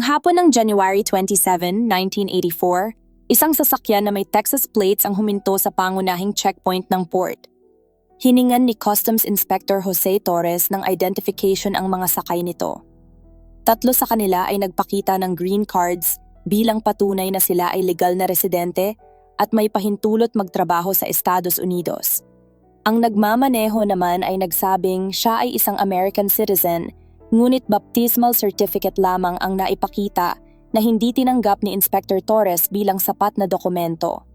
Noong hapon ng January 27, 1984, isang sasakyan na may Texas plates ang huminto sa pangunahing checkpoint ng port. Hiningan ni Customs Inspector Jose Torres ng identification ang mga sakay nito. Tatlo sa kanila ay nagpakita ng green cards bilang patunay na sila ay legal na residente at may pahintulot magtrabaho sa Estados Unidos. Ang nagmamaneho naman ay nagsabing siya ay isang American citizen ngunit baptismal certificate lamang ang naipakita na hindi tinanggap ni Inspector Torres bilang sapat na dokumento.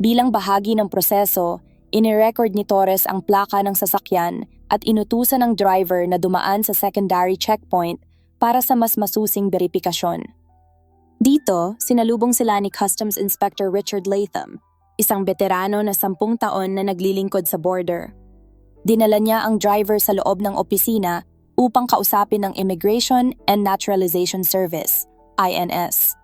Bilang bahagi ng proseso, inirecord ni Torres ang plaka ng sasakyan at inutusan ng driver na dumaan sa secondary checkpoint para sa mas masusing beripikasyon. Dito, sinalubong sila ni Customs Inspector Richard Latham, isang veterano na sampung taon na naglilingkod sa border. Dinala niya ang driver sa loob ng opisina upang kausapin ng Immigration and Naturalization Service, INS.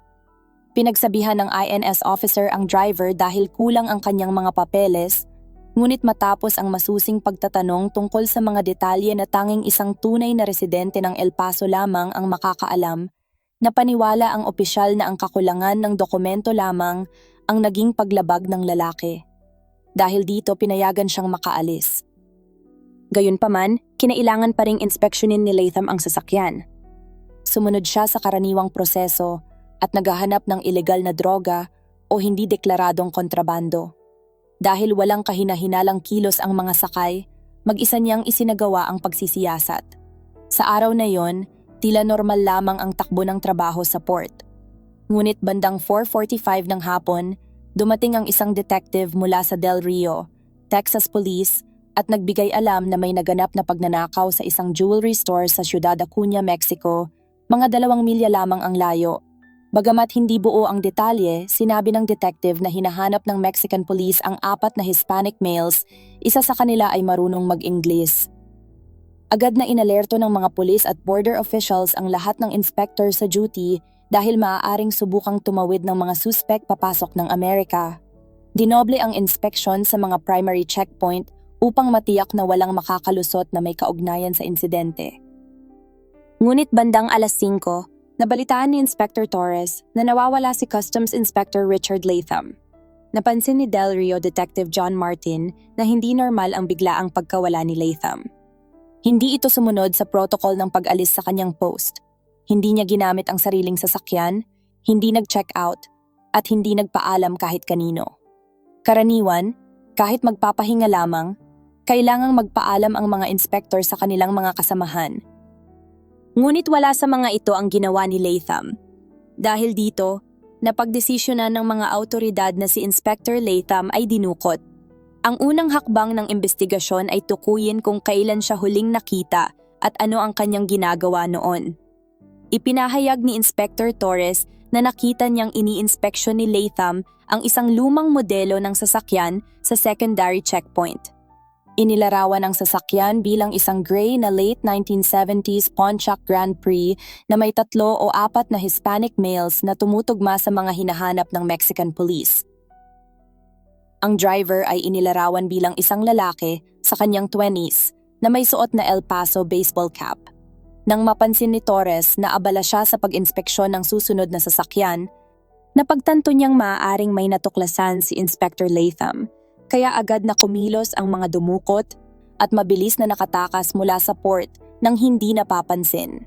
Pinagsabihan ng INS officer ang driver dahil kulang ang kanyang mga papeles, ngunit matapos ang masusing pagtatanong tungkol sa mga detalye na tanging isang tunay na residente ng El Paso lamang ang makakaalam, napaniwala ang opisyal na ang kakulangan ng dokumento lamang ang naging paglabag ng lalaki. Dahil dito pinayagan siyang makaalis. Gayunpaman, kinailangan pa ring inspeksyonin ni Latham ang sasakyan. Sumunod siya sa karaniwang proseso at naghahanap ng ilegal na droga o hindi deklaradong kontrabando. Dahil walang kahinahinalang kilos ang mga sakay, mag-isa niyang isinagawa ang pagsisiyasat. Sa araw na yon, tila normal lamang ang takbo ng trabaho sa port. Ngunit bandang 4.45 ng hapon, dumating ang isang detective mula sa Del Rio, Texas Police at nagbigay alam na may naganap na pagnanakaw sa isang jewelry store sa Ciudad Acuña, Mexico, mga dalawang milya lamang ang layo. Bagamat hindi buo ang detalye, sinabi ng detective na hinahanap ng Mexican police ang apat na Hispanic males, isa sa kanila ay marunong mag-Ingles. Agad na inalerto ng mga pulis at border officials ang lahat ng inspector sa duty dahil maaaring subukang tumawid ng mga suspect papasok ng Amerika. Dinoble ang inspection sa mga primary checkpoint upang matiyak na walang makakalusot na may kaugnayan sa insidente. Ngunit bandang alas 5, nabalitaan ni Inspector Torres na nawawala si Customs Inspector Richard Latham. Napansin ni Del Rio Detective John Martin na hindi normal ang biglaang pagkawala ni Latham. Hindi ito sumunod sa protocol ng pag-alis sa kanyang post. Hindi niya ginamit ang sariling sasakyan, hindi nag-check out, at hindi nagpaalam kahit kanino. Karaniwan, kahit magpapahinga lamang, kailangang magpaalam ang mga inspektor sa kanilang mga kasamahan. Ngunit wala sa mga ito ang ginawa ni Latham. Dahil dito, napagdesisyonan ng mga autoridad na si Inspector Latham ay dinukot ang unang hakbang ng investigasyon ay tukuyin kung kailan siya huling nakita at ano ang kanyang ginagawa noon. Ipinahayag ni Inspector Torres na nakita niyang ini-inspeksyon ni Latham ang isang lumang modelo ng sasakyan sa secondary checkpoint. Inilarawan ang sasakyan bilang isang gray na late 1970s Pontiac Grand Prix na may tatlo o apat na Hispanic males na tumutugma sa mga hinahanap ng Mexican police. Ang driver ay inilarawan bilang isang lalaki sa kanyang 20s na may suot na El Paso baseball cap. Nang mapansin ni Torres na abala siya sa pag-inspeksyon ng susunod na sasakyan, napagtanto niyang maaaring may natuklasan si Inspector Latham, kaya agad na kumilos ang mga dumukot at mabilis na nakatakas mula sa port nang hindi napapansin.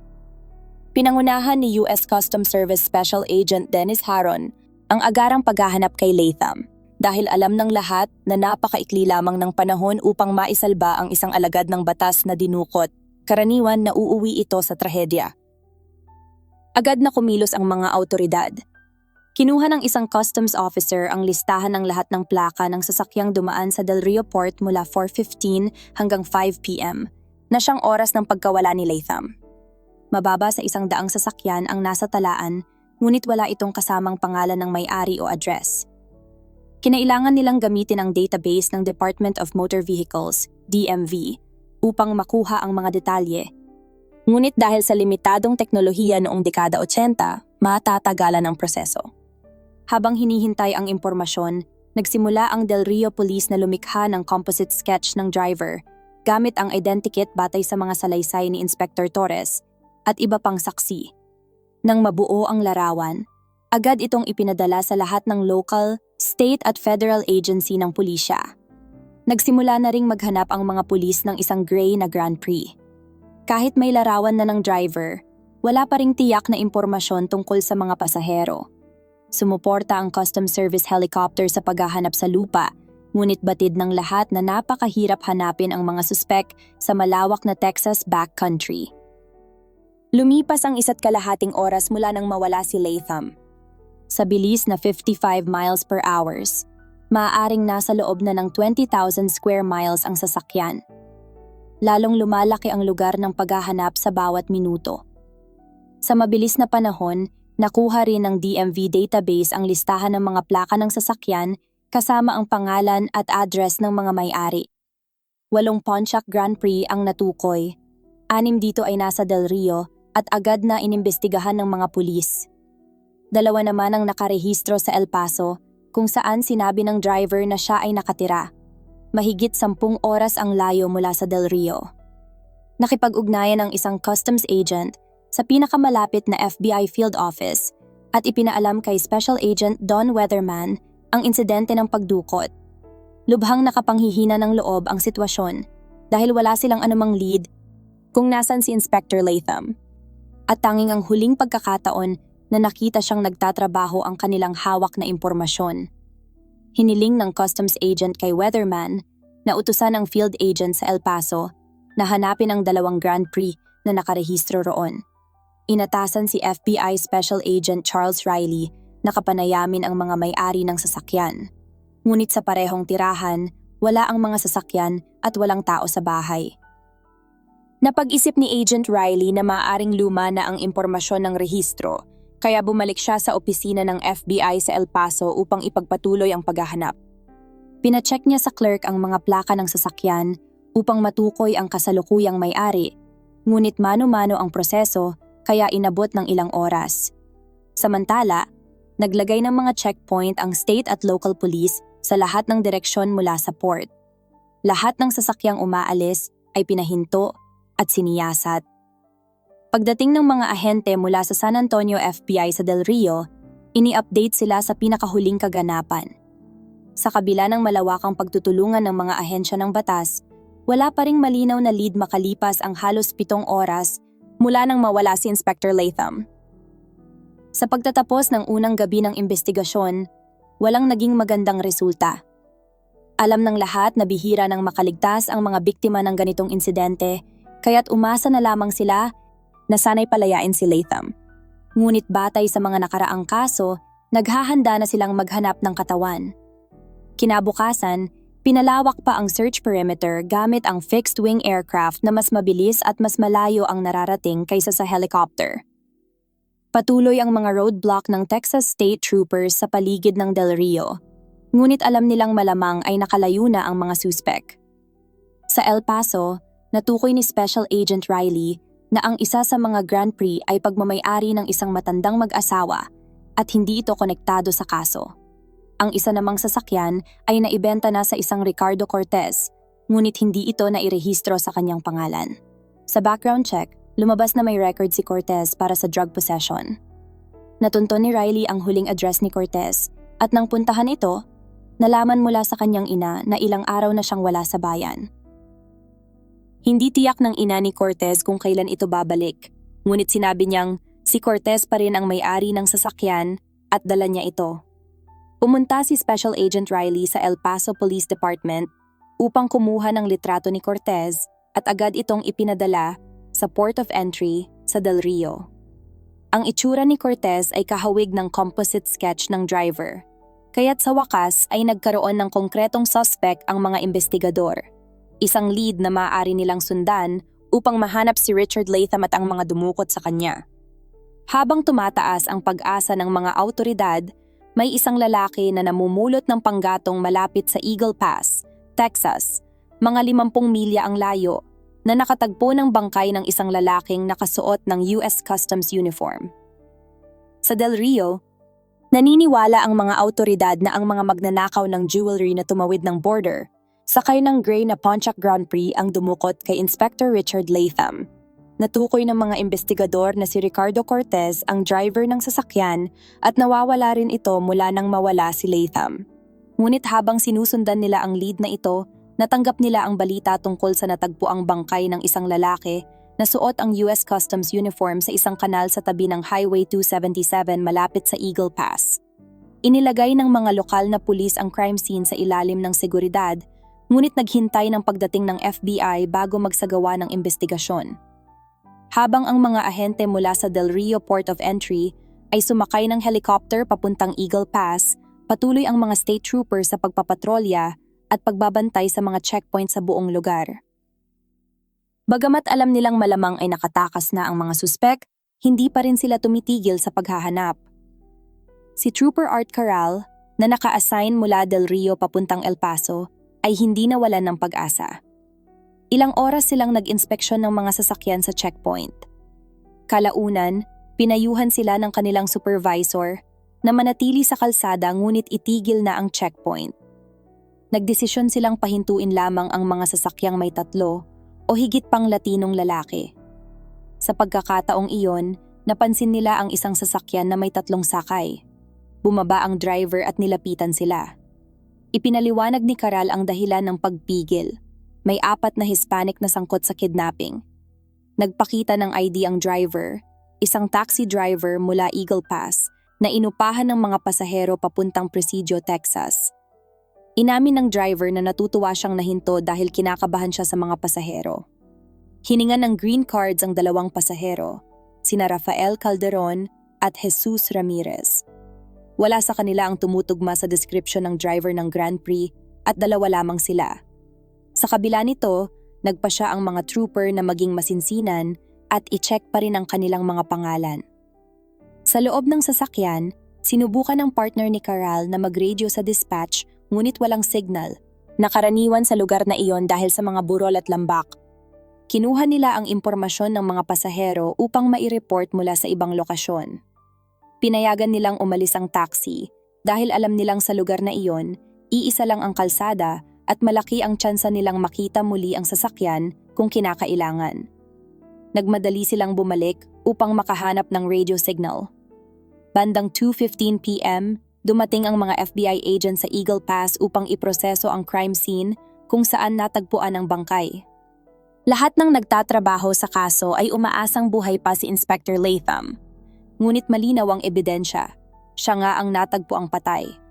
Pinangunahan ni US Customs Service Special Agent Dennis Haron ang agarang paghahanap kay Latham dahil alam ng lahat na napakaikli lamang ng panahon upang maisalba ang isang alagad ng batas na dinukot, karaniwan na uuwi ito sa trahedya. Agad na kumilos ang mga autoridad. Kinuha ng isang customs officer ang listahan ng lahat ng plaka ng sasakyang dumaan sa Del Rio Port mula 4.15 hanggang 5 p.m. na siyang oras ng pagkawala ni Latham. Mababa sa isang daang sasakyan ang nasa talaan, ngunit wala itong kasamang pangalan ng may-ari o address. Kinailangan nilang gamitin ang database ng Department of Motor Vehicles, DMV, upang makuha ang mga detalye. Ngunit dahil sa limitadong teknolohiya noong dekada 80, matatagalan ang proseso. Habang hinihintay ang impormasyon, nagsimula ang Del Rio Police na lumikha ng composite sketch ng driver gamit ang identikit batay sa mga salaysay ni Inspector Torres at iba pang saksi. Nang mabuo ang larawan, agad itong ipinadala sa lahat ng local, state at federal agency ng pulisya. Nagsimula na ring maghanap ang mga pulis ng isang gray na Grand Prix. Kahit may larawan na ng driver, wala pa ring tiyak na impormasyon tungkol sa mga pasahero. Sumuporta ang Customs Service helicopter sa paghahanap sa lupa, ngunit batid ng lahat na napakahirap hanapin ang mga suspek sa malawak na Texas backcountry. Lumipas ang isa't kalahating oras mula nang mawala si Latham. Sa bilis na 55 miles per hours, maaaring nasa loob na ng 20,000 square miles ang sasakyan. Lalong lumalaki ang lugar ng paghahanap sa bawat minuto. Sa mabilis na panahon, nakuha rin ng DMV database ang listahan ng mga plaka ng sasakyan kasama ang pangalan at address ng mga may-ari. Walong Pontiac Grand Prix ang natukoy. Anim dito ay nasa Del Rio at agad na inimbestigahan ng mga pulis. Dalawa naman ang nakarehistro sa El Paso kung saan sinabi ng driver na siya ay nakatira. Mahigit sampung oras ang layo mula sa Del Rio. Nakipag-ugnayan ang isang customs agent sa pinakamalapit na FBI field office at ipinaalam kay Special Agent Don Weatherman ang insidente ng pagdukot. Lubhang nakapanghihina ng loob ang sitwasyon dahil wala silang anumang lead kung nasan si Inspector Latham at tanging ang huling pagkakataon na nakita siyang nagtatrabaho ang kanilang hawak na impormasyon. Hiniling ng customs agent kay Weatherman na utusan ang field agent sa El Paso na hanapin ang dalawang Grand Prix na nakarehistro roon. Inatasan si FBI Special Agent Charles Riley na kapanayamin ang mga may-ari ng sasakyan. Ngunit sa parehong tirahan, wala ang mga sasakyan at walang tao sa bahay. Napag-isip ni Agent Riley na maaaring luma na ang impormasyon ng rehistro, kaya bumalik siya sa opisina ng FBI sa El Paso upang ipagpatuloy ang paghahanap. Pinacheck niya sa clerk ang mga plaka ng sasakyan upang matukoy ang kasalukuyang may-ari, ngunit mano-mano ang proseso kaya inabot ng ilang oras. Samantala, naglagay ng mga checkpoint ang state at local police sa lahat ng direksyon mula sa port. Lahat ng sasakyang umaalis ay pinahinto at siniyasat. Pagdating ng mga ahente mula sa San Antonio FBI sa Del Rio, ini-update sila sa pinakahuling kaganapan. Sa kabila ng malawakang pagtutulungan ng mga ahensya ng batas, wala pa ring malinaw na lead makalipas ang halos pitong oras mula nang mawala si Inspector Latham. Sa pagtatapos ng unang gabi ng investigasyon, walang naging magandang resulta. Alam ng lahat na bihira nang makaligtas ang mga biktima ng ganitong insidente kaya't umasa na lamang sila na sanay palayain si Latham. Ngunit batay sa mga nakaraang kaso, naghahanda na silang maghanap ng katawan. Kinabukasan, pinalawak pa ang search perimeter gamit ang fixed-wing aircraft na mas mabilis at mas malayo ang nararating kaysa sa helicopter. Patuloy ang mga roadblock ng Texas State Troopers sa paligid ng Del Rio, ngunit alam nilang malamang ay nakalayo na ang mga suspek. Sa El Paso, natukoy ni Special Agent Riley na ang isa sa mga Grand Prix ay pagmamayari ng isang matandang mag-asawa at hindi ito konektado sa kaso. Ang isa namang sasakyan ay naibenta na sa isang Ricardo Cortez, ngunit hindi ito nairehistro sa kanyang pangalan. Sa background check, lumabas na may record si Cortez para sa drug possession. Natunto ni Riley ang huling address ni Cortez at nang puntahan ito, nalaman mula sa kanyang ina na ilang araw na siyang wala sa bayan. Hindi tiyak ng ina ni Cortez kung kailan ito babalik, ngunit sinabi niyang si Cortez pa rin ang may-ari ng sasakyan at dala niya ito. Pumunta si Special Agent Riley sa El Paso Police Department upang kumuha ng litrato ni Cortez at agad itong ipinadala sa port of entry sa Del Rio. Ang itsura ni Cortez ay kahawig ng composite sketch ng driver, kaya't sa wakas ay nagkaroon ng konkretong suspect ang mga investigador – isang lead na maaari nilang sundan upang mahanap si Richard Latham at ang mga dumukot sa kanya. Habang tumataas ang pag-asa ng mga autoridad, may isang lalaki na namumulot ng panggatong malapit sa Eagle Pass, Texas, mga limampung milya ang layo, na nakatagpo ng bangkay ng isang lalaking nakasuot ng US Customs uniform. Sa Del Rio, naniniwala ang mga autoridad na ang mga magnanakaw ng jewelry na tumawid ng border Sakay ng gray na Pontiac Grand Prix ang dumukot kay Inspector Richard Latham. Natukoy ng mga investigador na si Ricardo Cortez ang driver ng sasakyan at nawawala rin ito mula nang mawala si Latham. Ngunit habang sinusundan nila ang lead na ito, natanggap nila ang balita tungkol sa natagpuang bangkay ng isang lalaki na suot ang US Customs uniform sa isang kanal sa tabi ng Highway 277 malapit sa Eagle Pass. Inilagay ng mga lokal na pulis ang crime scene sa ilalim ng seguridad, ngunit naghintay ng pagdating ng FBI bago magsagawa ng investigasyon. Habang ang mga ahente mula sa Del Rio Port of Entry ay sumakay ng helicopter papuntang Eagle Pass, patuloy ang mga state troopers sa pagpapatrolya at pagbabantay sa mga checkpoint sa buong lugar. Bagamat alam nilang malamang ay nakatakas na ang mga suspek, hindi pa rin sila tumitigil sa paghahanap. Si Trooper Art Caral, na naka-assign mula Del Rio papuntang El Paso, ay hindi nawalan ng pag-asa. Ilang oras silang nag-inspeksyon ng mga sasakyan sa checkpoint. Kalaunan, pinayuhan sila ng kanilang supervisor na manatili sa kalsada ngunit itigil na ang checkpoint. Nagdesisyon silang pahintuin lamang ang mga sasakyang may tatlo o higit pang Latinong lalaki. Sa pagkakataong iyon, napansin nila ang isang sasakyan na may tatlong sakay. Bumaba ang driver at nilapitan sila. Ipinaliwanag ni Karal ang dahilan ng pagpigil. May apat na Hispanic na sangkot sa kidnapping. Nagpakita ng ID ang driver, isang taxi driver mula Eagle Pass na inupahan ng mga pasahero papuntang Presidio, Texas. Inamin ng driver na natutuwa siyang nahinto dahil kinakabahan siya sa mga pasahero. Hiningan ng green cards ang dalawang pasahero, sina Rafael Calderon at Jesus Ramirez. Wala sa kanila ang tumutugma sa description ng driver ng Grand Prix at dalawa lamang sila. Sa kabila nito, nagpa siya ang mga trooper na maging masinsinan at i-check pa rin ang kanilang mga pangalan. Sa loob ng sasakyan, sinubukan ng partner ni Caral na mag-radio sa dispatch ngunit walang signal. Nakaraniwan sa lugar na iyon dahil sa mga burol at lambak. Kinuha nila ang impormasyon ng mga pasahero upang mai-report mula sa ibang lokasyon. Pinayagan nilang umalis ang taxi dahil alam nilang sa lugar na iyon, iisa lang ang kalsada at malaki ang tsansa nilang makita muli ang sasakyan kung kinakailangan. Nagmadali silang bumalik upang makahanap ng radio signal. Bandang 2.15pm, dumating ang mga FBI agents sa Eagle Pass upang iproseso ang crime scene kung saan natagpuan ang bangkay. Lahat ng nagtatrabaho sa kaso ay umaasang buhay pa si Inspector Latham. Ngunit malinaw ang ebidensya. Siya nga ang natagpo ang patay.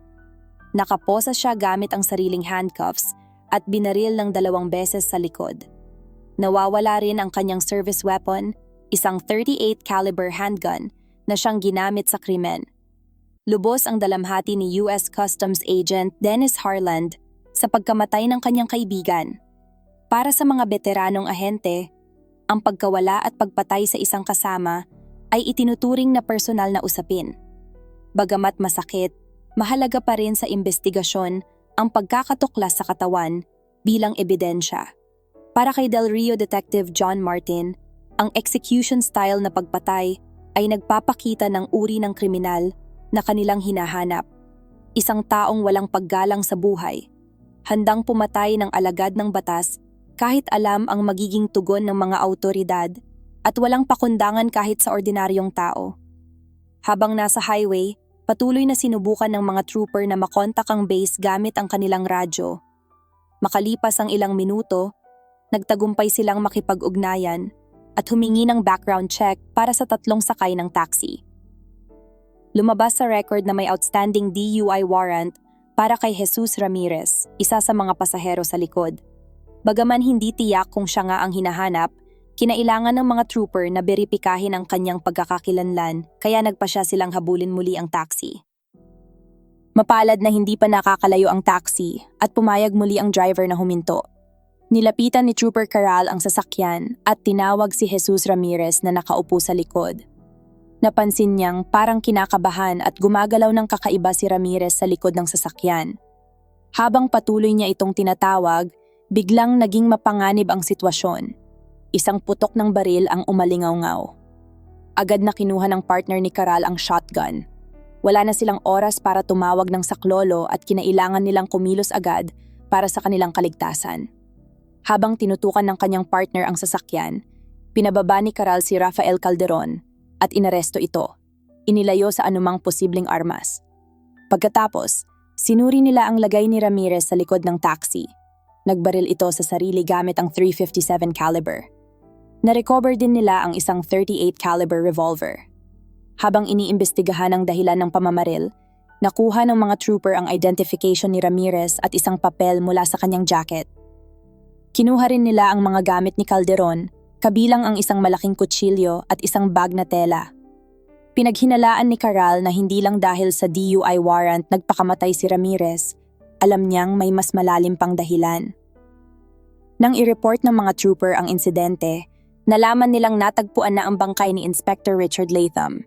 Nakaposa siya gamit ang sariling handcuffs at binaril ng dalawang beses sa likod. Nawawala rin ang kanyang service weapon, isang 38 caliber handgun na siyang ginamit sa krimen. Lubos ang dalamhati ni US Customs Agent Dennis Harland sa pagkamatay ng kanyang kaibigan. Para sa mga veteranong ahente, ang pagkawala at pagpatay sa isang kasama ay itinuturing na personal na usapin. Bagamat masakit, mahalaga pa rin sa investigasyon ang pagkakatuklas sa katawan bilang ebidensya. Para kay Del Rio Detective John Martin, ang execution style na pagpatay ay nagpapakita ng uri ng kriminal na kanilang hinahanap. Isang taong walang paggalang sa buhay, handang pumatay ng alagad ng batas kahit alam ang magiging tugon ng mga autoridad at walang pakundangan kahit sa ordinaryong tao. Habang nasa highway, patuloy na sinubukan ng mga trooper na makontak ang base gamit ang kanilang radyo. Makalipas ang ilang minuto, nagtagumpay silang makipag-ugnayan at humingi ng background check para sa tatlong sakay ng taxi. Lumabas sa record na may outstanding DUI warrant para kay Jesus Ramirez, isa sa mga pasahero sa likod. Bagaman hindi tiyak kung siya nga ang hinahanap, kinailangan ng mga trooper na beripikahin ang kanyang pagkakakilanlan kaya nagpa siya silang habulin muli ang taxi. Mapalad na hindi pa nakakalayo ang taxi at pumayag muli ang driver na huminto. Nilapitan ni Trooper Caral ang sasakyan at tinawag si Jesus Ramirez na nakaupo sa likod. Napansin niyang parang kinakabahan at gumagalaw ng kakaiba si Ramirez sa likod ng sasakyan. Habang patuloy niya itong tinatawag, biglang naging mapanganib ang sitwasyon. Isang putok ng baril ang umalingaw-ngaw. Agad na kinuha ng partner ni Caral ang shotgun. Wala na silang oras para tumawag ng saklolo at kinailangan nilang kumilos agad para sa kanilang kaligtasan. Habang tinutukan ng kanyang partner ang sasakyan, Pinababa ni Caral si Rafael Calderon at inaresto ito. Inilayo sa anumang posibleng armas. Pagkatapos, sinuri nila ang lagay ni Ramirez sa likod ng taxi. Nagbaril ito sa sarili gamit ang 357 caliber. Narecover din nila ang isang 38 caliber revolver. Habang iniimbestigahan ang dahilan ng pamamaril, nakuha ng mga trooper ang identification ni Ramirez at isang papel mula sa kanyang jacket. Kinuha rin nila ang mga gamit ni Calderon, kabilang ang isang malaking kutsilyo at isang bag na tela. Pinaghinalaan ni Caral na hindi lang dahil sa DUI warrant nagpakamatay si Ramirez, alam niyang may mas malalim pang dahilan. Nang i-report ng mga trooper ang insidente, nalaman nilang natagpuan na ang bangkay ni Inspector Richard Latham.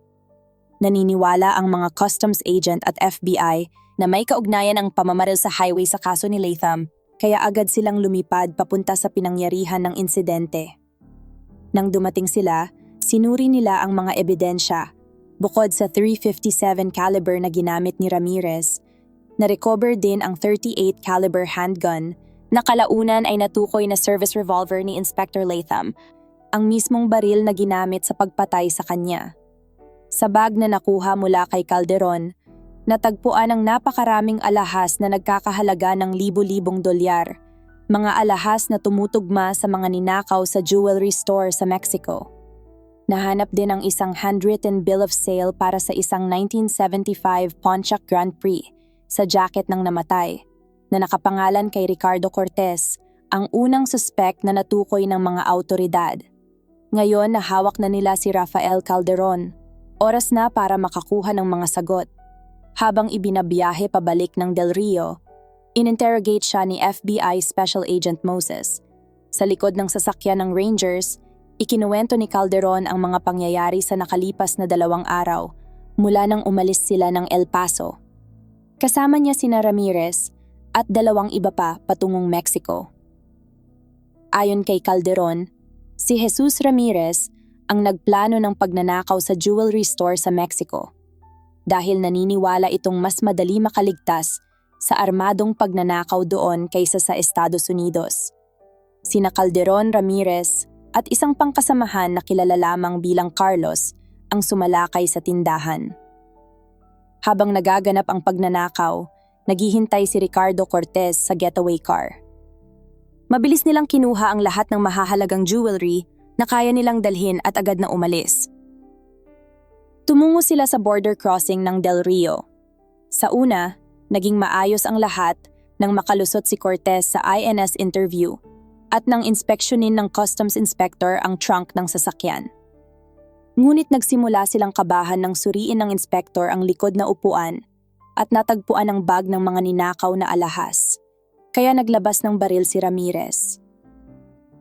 Naniniwala ang mga customs agent at FBI na may kaugnayan ang pamamaril sa highway sa kaso ni Latham, kaya agad silang lumipad papunta sa pinangyarihan ng insidente. Nang dumating sila, sinuri nila ang mga ebidensya. Bukod sa 357 caliber na ginamit ni Ramirez, na-recover din ang 38 caliber handgun na kalaunan ay natukoy na service revolver ni Inspector Latham, ang mismong baril na ginamit sa pagpatay sa kanya. Sa bag na nakuha mula kay Calderon, natagpuan ang napakaraming alahas na nagkakahalaga ng libu-libong dolyar, mga alahas na tumutugma sa mga ninakaw sa jewelry store sa Mexico. Nahanap din ang isang handwritten bill of sale para sa isang 1975 Pontiac Grand Prix sa jacket ng namatay, na nakapangalan kay Ricardo Cortez, ang unang suspect na natukoy ng mga autoridad. Ngayon nahawak na nila si Rafael Calderon, Oras na para makakuha ng mga sagot. Habang ibinabiyahe pabalik ng Del Rio, ininterrogate siya ni FBI Special Agent Moses. Sa likod ng sasakyan ng Rangers, ikinuwento ni Calderon ang mga pangyayari sa nakalipas na dalawang araw mula nang umalis sila ng El Paso. Kasama niya sina Ramirez at dalawang iba pa patungong Mexico. Ayon kay Calderon, si Jesus Ramirez ang nagplano ng pagnanakaw sa jewelry store sa Mexico dahil naniniwala itong mas madali makaligtas sa armadong pagnanakaw doon kaysa sa Estados Unidos. Sina Calderon Ramirez at isang pangkasamahan na kilala lamang bilang Carlos ang sumalakay sa tindahan. Habang nagaganap ang pagnanakaw, naghihintay si Ricardo Cortez sa getaway car. Mabilis nilang kinuha ang lahat ng mahahalagang jewelry na kaya nilang dalhin at agad na umalis. Tumungo sila sa border crossing ng Del Rio. Sa una, naging maayos ang lahat nang makalusot si Cortez sa INS interview at nang inspeksyonin ng customs inspector ang trunk ng sasakyan. Ngunit nagsimula silang kabahan ng suriin ng inspector ang likod na upuan at natagpuan ang bag ng mga ninakaw na alahas. Kaya naglabas ng baril si Ramirez.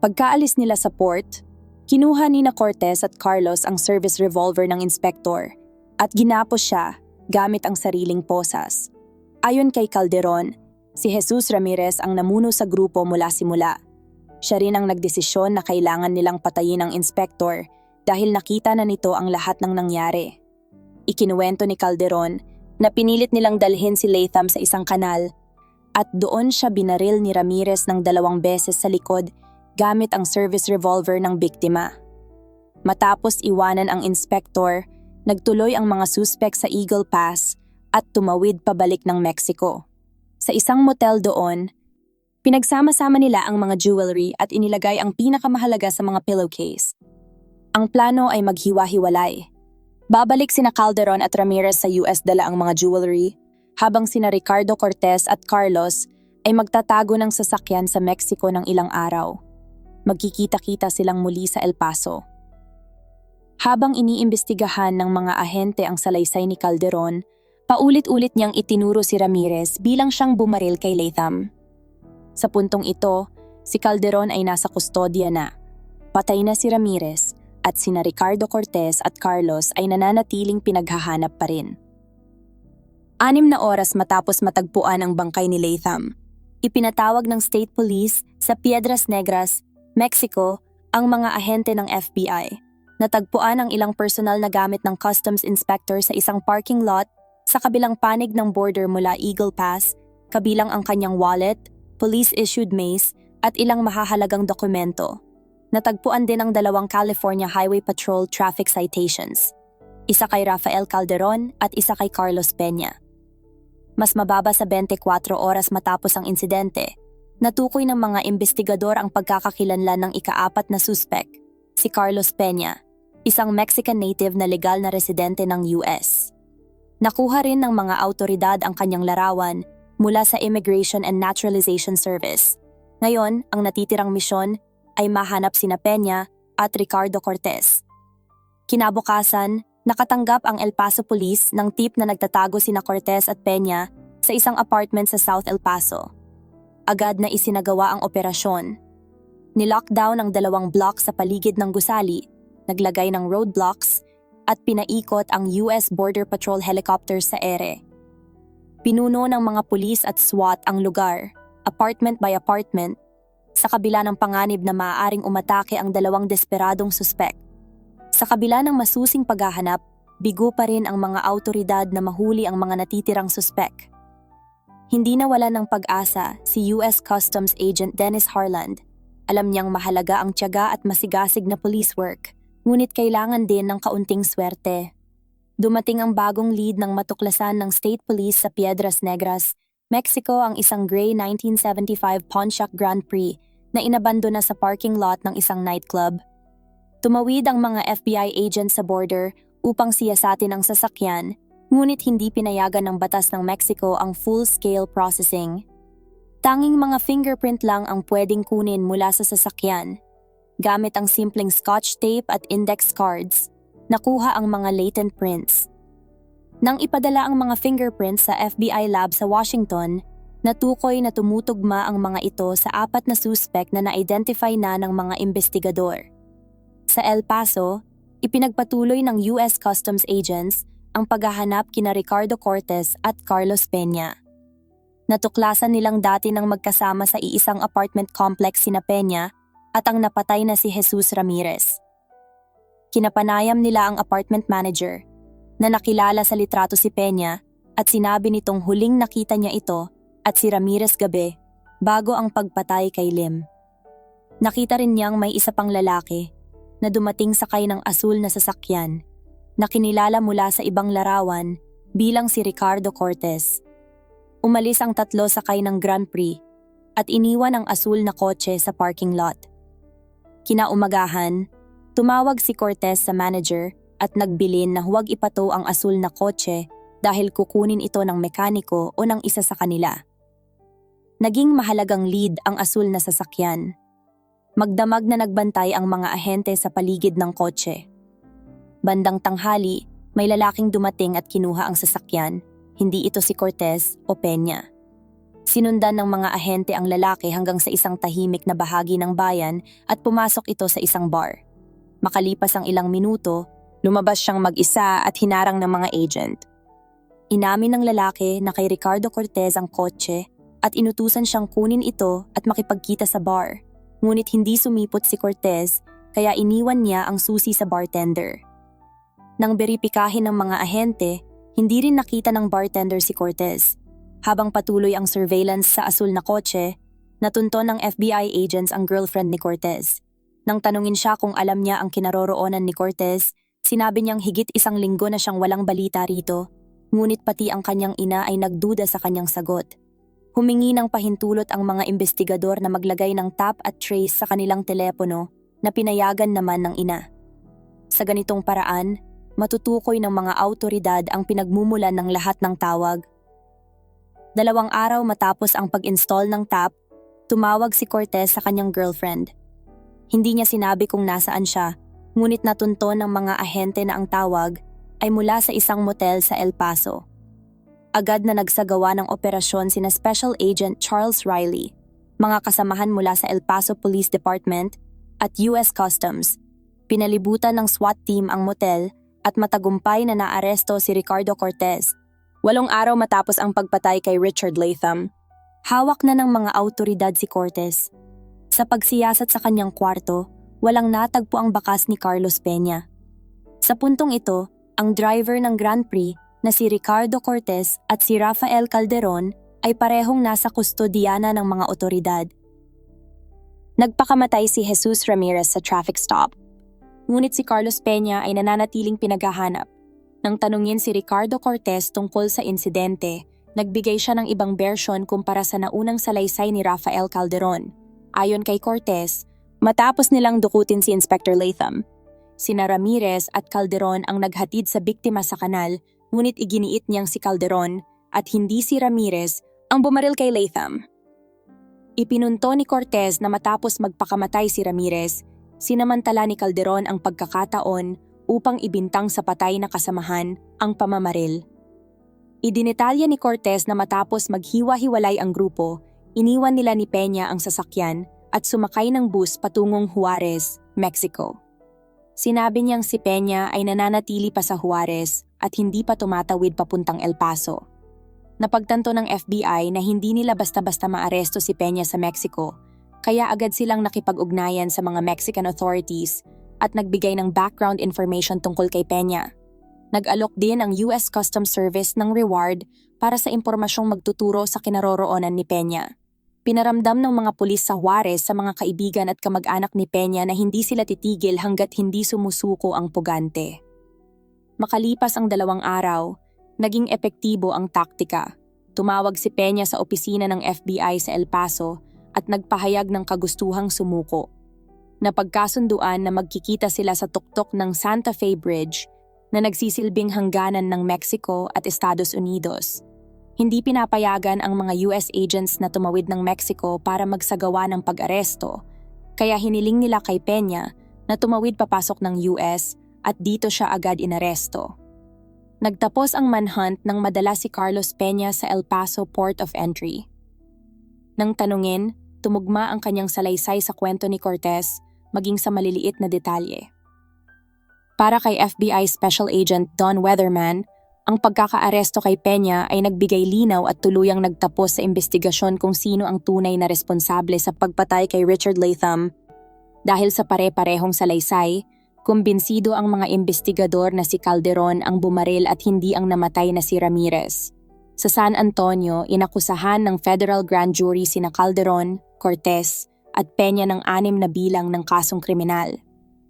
Pagkaalis nila sa port, Kinuha ni na Cortez at Carlos ang service revolver ng inspektor at ginapos siya gamit ang sariling posas. Ayon kay Calderon, si Jesus Ramirez ang namuno sa grupo mula simula. Siya rin ang nagdesisyon na kailangan nilang patayin ang inspektor dahil nakita na nito ang lahat ng nangyari. Ikinuwento ni Calderon na pinilit nilang dalhin si Latham sa isang kanal at doon siya binaril ni Ramirez ng dalawang beses sa likod gamit ang service revolver ng biktima. Matapos iwanan ang inspektor, nagtuloy ang mga suspek sa Eagle Pass at tumawid pabalik ng Mexico. Sa isang motel doon, pinagsama-sama nila ang mga jewelry at inilagay ang pinakamahalaga sa mga pillowcase. Ang plano ay maghiwa-hiwalay. Babalik sina Calderon at Ramirez sa US dala ang mga jewelry, habang sina Ricardo Cortez at Carlos ay magtatago ng sasakyan sa Mexico ng ilang araw magkikita-kita silang muli sa El Paso. Habang iniimbestigahan ng mga ahente ang salaysay ni Calderon, paulit-ulit niyang itinuro si Ramirez bilang siyang bumaril kay Latham. Sa puntong ito, si Calderon ay nasa kustodya na. Patay na si Ramirez at sina Ricardo Cortez at Carlos ay nananatiling pinaghahanap pa rin. Anim na oras matapos matagpuan ang bangkay ni Latham, ipinatawag ng State Police sa Piedras Negras Mexico, ang mga ahente ng FBI. Natagpuan ang ilang personal na gamit ng customs inspector sa isang parking lot sa kabilang panig ng border mula Eagle Pass, kabilang ang kanyang wallet, police-issued mace, at ilang mahahalagang dokumento. natagpuan din ang dalawang California Highway Patrol traffic citations. Isa kay Rafael Calderon at isa kay Carlos Peña. Mas mababa sa 24 oras matapos ang insidente, natukoy ng mga investigador ang pagkakakilanlan ng ikaapat na suspect, si Carlos Peña, isang Mexican native na legal na residente ng US. Nakuha rin ng mga autoridad ang kanyang larawan mula sa Immigration and Naturalization Service. Ngayon, ang natitirang misyon ay mahanap sina Peña at Ricardo Cortez. Kinabukasan, nakatanggap ang El Paso Police ng tip na nagtatago sina Cortez at Peña sa isang apartment sa South El Paso. Agad na isinagawa ang operasyon. Nilockdown ang dalawang block sa paligid ng gusali, naglagay ng roadblocks, at pinaikot ang US Border Patrol helicopters sa ere. Pinuno ng mga pulis at SWAT ang lugar, apartment by apartment, sa kabila ng panganib na maaaring umatake ang dalawang desperadong suspek. Sa kabila ng masusing paghahanap, bigo pa rin ang mga autoridad na mahuli ang mga natitirang suspek. Hindi nawala ng pag-asa si US Customs Agent Dennis Harland. Alam niyang mahalaga ang tiyaga at masigasig na police work, ngunit kailangan din ng kaunting swerte. Dumating ang bagong lead ng matuklasan ng State Police sa Piedras Negras, Mexico ang isang gray 1975 Pontiac Grand Prix na inabando na sa parking lot ng isang nightclub. Tumawid ang mga FBI agents sa border upang siyasatin ang sasakyan, ngunit hindi pinayagan ng batas ng Mexico ang full-scale processing. Tanging mga fingerprint lang ang pwedeng kunin mula sa sasakyan. Gamit ang simpleng scotch tape at index cards, nakuha ang mga latent prints. Nang ipadala ang mga fingerprints sa FBI lab sa Washington, natukoy na tumutugma ang mga ito sa apat na suspect na na-identify na ng mga investigador. Sa El Paso, ipinagpatuloy ng US Customs Agents ang paghahanap kina Ricardo Cortez at Carlos Peña. Natuklasan nilang dati nang magkasama sa iisang apartment complex sina Peña at ang napatay na si Jesus Ramirez. Kinapanayam nila ang apartment manager na nakilala sa litrato si Peña at sinabi nitong huling nakita niya ito at si Ramirez gabi bago ang pagpatay kay Lim. Nakita rin niyang may isa pang lalaki na dumating sakay ng asul na sasakyan na kinilala mula sa ibang larawan bilang si Ricardo Cortez. Umalis ang tatlo sakay ng Grand Prix at iniwan ang asul na kotse sa parking lot. Kinaumagahan, tumawag si Cortez sa manager at nagbilin na huwag ipato ang asul na kotse dahil kukunin ito ng mekaniko o ng isa sa kanila. Naging mahalagang lead ang asul na sasakyan. Magdamag na nagbantay ang mga ahente sa paligid ng kotse. Bandang tanghali, may lalaking dumating at kinuha ang sasakyan. Hindi ito si Cortez o Peña. Sinundan ng mga ahente ang lalaki hanggang sa isang tahimik na bahagi ng bayan at pumasok ito sa isang bar. Makalipas ang ilang minuto, lumabas siyang mag-isa at hinarang ng mga agent. Inamin ng lalaki na kay Ricardo Cortez ang kotse at inutusan siyang kunin ito at makipagkita sa bar. Ngunit hindi sumipot si Cortez kaya iniwan niya ang susi sa bartender. Nang beripikahin ng mga ahente, hindi rin nakita ng bartender si Cortez. Habang patuloy ang surveillance sa asul na kotse, natunton ng FBI agents ang girlfriend ni Cortez. Nang tanungin siya kung alam niya ang kinaroroonan ni Cortez, sinabi niyang higit isang linggo na siyang walang balita rito, ngunit pati ang kanyang ina ay nagduda sa kanyang sagot. Humingi ng pahintulot ang mga investigador na maglagay ng tap at trace sa kanilang telepono na pinayagan naman ng ina. Sa ganitong paraan, matutukoy ng mga autoridad ang pinagmumulan ng lahat ng tawag. Dalawang araw matapos ang pag-install ng tap, tumawag si Cortez sa kanyang girlfriend. Hindi niya sinabi kung nasaan siya, ngunit natunton ng mga ahente na ang tawag ay mula sa isang motel sa El Paso. Agad na nagsagawa ng operasyon sina Special Agent Charles Riley, mga kasamahan mula sa El Paso Police Department at US Customs. Pinalibutan ng SWAT team ang motel at matagumpay na naaresto si Ricardo Cortez. Walong araw matapos ang pagpatay kay Richard Latham, hawak na ng mga autoridad si Cortez. Sa pagsiyasat sa kanyang kwarto, walang natagpo ang bakas ni Carlos Peña. Sa puntong ito, ang driver ng Grand Prix na si Ricardo Cortez at si Rafael Calderon ay parehong nasa kustodiyana ng mga otoridad. Nagpakamatay si Jesus Ramirez sa traffic stop. Ngunit si Carlos Peña ay nananatiling pinaghahanap. Nang tanungin si Ricardo Cortez tungkol sa insidente, nagbigay siya ng ibang version kumpara sa naunang salaysay ni Rafael Calderon. Ayon kay Cortez, matapos nilang dukutin si Inspector Latham, sina Ramirez at Calderon ang naghatid sa biktima sa kanal, ngunit iginiit niyang si Calderon at hindi si Ramirez ang bumaril kay Latham. Ipinunto ni Cortez na matapos magpakamatay si Ramirez, sinamantala ni Calderon ang pagkakataon upang ibintang sa patay na kasamahan ang pamamaril. Idinetalya ni Cortez na matapos maghiwa-hiwalay ang grupo, iniwan nila ni Peña ang sasakyan at sumakay ng bus patungong Juarez, Mexico. Sinabi niyang si Peña ay nananatili pa sa Juarez at hindi pa tumatawid papuntang El Paso. Napagtanto ng FBI na hindi nila basta-basta maaresto si Peña sa Mexico, kaya agad silang nakipag-ugnayan sa mga Mexican authorities at nagbigay ng background information tungkol kay Peña. Nag-alok din ang US Customs Service ng reward para sa impormasyong magtuturo sa kinaroroonan ni Peña. Pinaramdam ng mga pulis sa Juarez sa mga kaibigan at kamag-anak ni Peña na hindi sila titigil hanggat hindi sumusuko ang pugante. Makalipas ang dalawang araw, naging epektibo ang taktika. Tumawag si Peña sa opisina ng FBI sa El Paso at nagpahayag ng kagustuhang sumuko. Napagkasunduan na magkikita sila sa tuktok ng Santa Fe Bridge na nagsisilbing hangganan ng Mexico at Estados Unidos. Hindi pinapayagan ang mga US agents na tumawid ng Mexico para magsagawa ng pag-aresto, kaya hiniling nila kay Peña na tumawid papasok ng US at dito siya agad inaresto. Nagtapos ang manhunt nang madala si Carlos Peña sa El Paso Port of Entry. Nang tanungin, tumugma ang kanyang salaysay sa kwento ni Cortez maging sa maliliit na detalye. Para kay FBI Special Agent Don Weatherman, ang pagkakaaresto kay Peña ay nagbigay linaw at tuluyang nagtapos sa investigasyon kung sino ang tunay na responsable sa pagpatay kay Richard Latham. Dahil sa pare-parehong salaysay, kumbinsido ang mga investigador na si Calderon ang bumaril at hindi ang namatay na si Ramirez. Sa San Antonio, inakusahan ng federal grand jury sina Calderon, Cortez, at Peña ng anim na bilang ng kasong kriminal.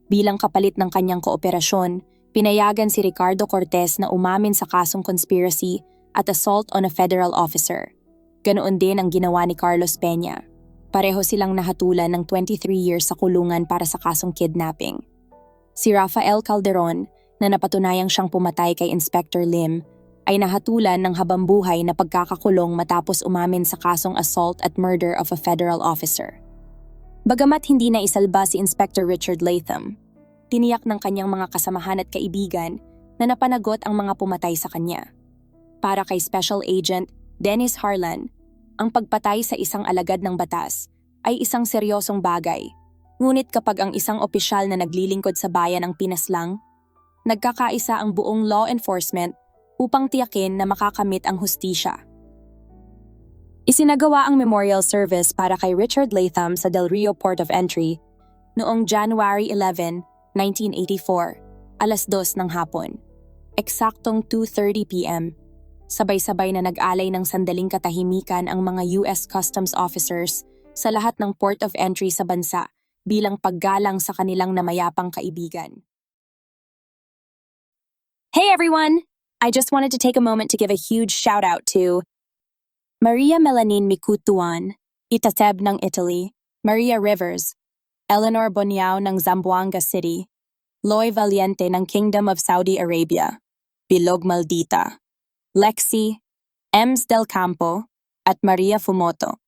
Bilang kapalit ng kanyang kooperasyon, pinayagan si Ricardo Cortez na umamin sa kasong conspiracy at assault on a federal officer. Ganoon din ang ginawa ni Carlos Peña. Pareho silang nahatulan ng 23 years sa kulungan para sa kasong kidnapping. Si Rafael Calderon, na napatunayang siyang pumatay kay Inspector Lim, ay nahatulan ng habambuhay na pagkakakulong matapos umamin sa kasong assault at murder of a federal officer. Bagamat hindi na isalba si Inspector Richard Latham, tiniyak ng kanyang mga kasamahan at kaibigan na napanagot ang mga pumatay sa kanya. Para kay Special Agent Dennis Harlan, ang pagpatay sa isang alagad ng batas ay isang seryosong bagay. Ngunit kapag ang isang opisyal na naglilingkod sa bayan ang pinaslang, nagkakaisa ang buong law enforcement upang tiyakin na makakamit ang hustisya. Isinagawa ang memorial service para kay Richard Latham sa Del Rio Port of Entry noong January 11, 1984, alas 2 ng hapon. Eksaktong 2.30 p.m. Sabay-sabay na nag-alay ng sandaling katahimikan ang mga US Customs officers sa lahat ng port of entry sa bansa bilang paggalang sa kanilang namayapang kaibigan. Hey everyone! I just wanted to take a moment to give a huge shout out to Maria Melanin Mikutuan, Itateb ng Italy, Maria Rivers, Eleanor Boniao ng Zamboanga City, Loy Valiente ng Kingdom of Saudi Arabia, Bilog Maldita, Lexi, Ems Del Campo, at Maria Fumoto.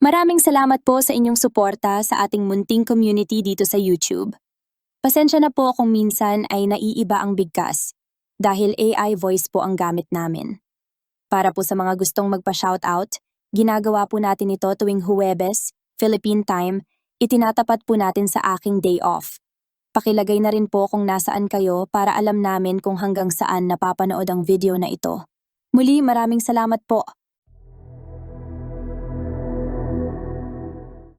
Maraming salamat po sa inyong suporta sa ating munting community dito sa YouTube. Pasensya na po kung minsan ay naiiba ang bigkas dahil AI voice po ang gamit namin. Para po sa mga gustong magpa-shoutout, ginagawa po natin ito tuwing Huwebes, Philippine Time, itinatapat po natin sa aking day off. Pakilagay na rin po kung nasaan kayo para alam namin kung hanggang saan napapanood ang video na ito. Muli maraming salamat po.